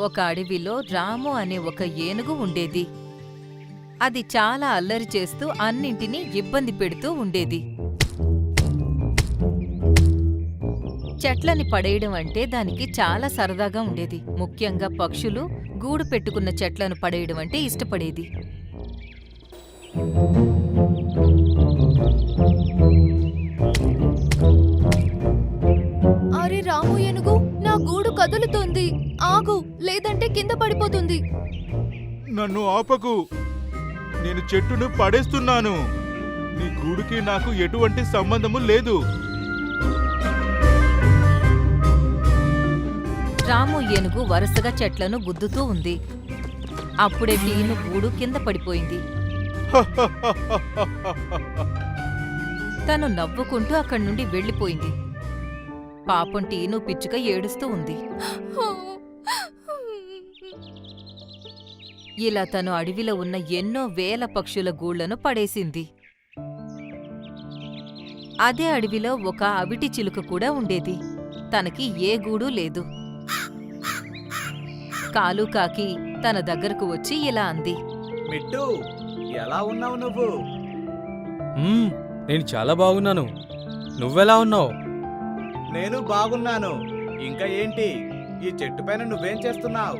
ఒక అడవిలో రాము అనే ఒక ఏనుగు ఉండేది. అది చాలా అల్లరి చేస్తూ అన్నింటినీ ఇబ్బంది పెడుతూ ఉండేది. చెట్లని పడేయడం అంటే దానికి చాలా సరదాగా ఉండేది. ముఖ్యంగా పక్షులు గూడు పెట్టుకున్న చెట్లను పడేయడం అంటే ఇష్టపడేది. కదులుతోంది. ఆగు లేదంటే కింద పడిపోతుంది. నన్ను ఆపకు. నేను చెట్టును పడేస్తున్నాను. నీ గూడుకి నాకు ఎటువంటి సంబంధము లేదు. రాము ఏనుగు వరుసగా చెట్లను గుద్దుతూ ఉంది. అప్పుడే టీను గూడు కింద పడిపోయింది. తను నవ్వుకుంటూ అక్కడి నుండి వెళ్ళిపోయింది. పాపం టీను పిచ్చుక ఏడుస్తూ ఉంది. ఇలా తను అడవిలో ఉన్న ఎన్నో వేల పక్షుల గూళ్ళను పడేసింది. అదే అడవిలో ఒక అవిటి చిలుక కూడా ఉండేది. తనకి ఏ గూడు లేదు. కాలు కాకి తన దగ్గరకు వచ్చి ఇలా అంది. మిట్టు ఎలా ఉన్నావు నువ్వు? నేను చాలా బాగున్నాను. నువ్వెలా ఉన్నావు? నేను బాగున్నాను. ఇంకా ఏంటి? ఈ చెట్టు పైన నువ్వేం చేస్తున్నావు?